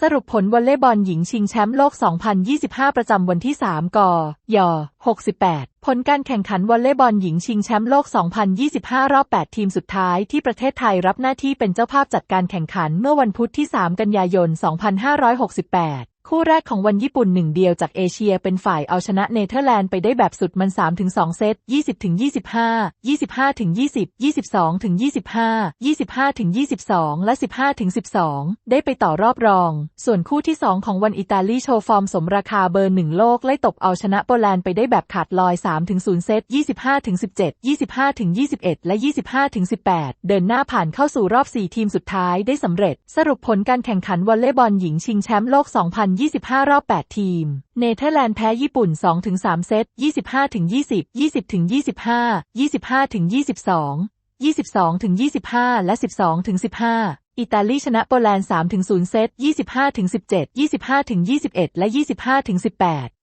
สรุปผลวอลเลย์บอลหญิงชิงแชมป์โลก 2025 ประจำวันที่ 3กย68 ผลการแข่งขันวอลเลย์บอลหญิงชิงแชมป์โลก 2025 รอบ 8 ทีมสุดท้ายที่ประเทศไทยรับหน้าที่เป็นเจ้าภาพจัดการแข่งขันเมื่อวันพุธที่ 3 กันยายน 2568 คู่แรกของวันญี่ปุ่นหนึ่งเดียวจากเอเชียเป็นฝ่ายเอาชนะเนเธอร์แลนด์ไปได้แบบสุดมัน 3-2 เซต 20-25 25-20 22-25 25-22 และ 15-12 ได้ไปต่อรอบรอง ส่วนคู่ที่ 2 ของวันอิตาลีโชว์ฟอร์มสมราคาเบอร์หนึ่งโลกไล่ตบเอาชนะโปแลนด์ไปได้แบบขาดลอย 3-0 เซต 25-17 25-21 และ 25-18 เดินหน้าผ่านเข้าสู่รอบ 4 ทีมสุดท้ายได้สำเร็จ สรุปผลการแข่งขันวอลเลย์บอลหญิงชิงแชมป์โลก 2 0 25 รอบ 8 ทีม เนเธอร์แลนด์แพ้ญี่ปุ่น 2-3 เซต 25-20 20-25 25-22 22-25 และ 12-15อิตาลีชนะโปแลนด์3-0 เซต 25-17 25-21 และ 25-18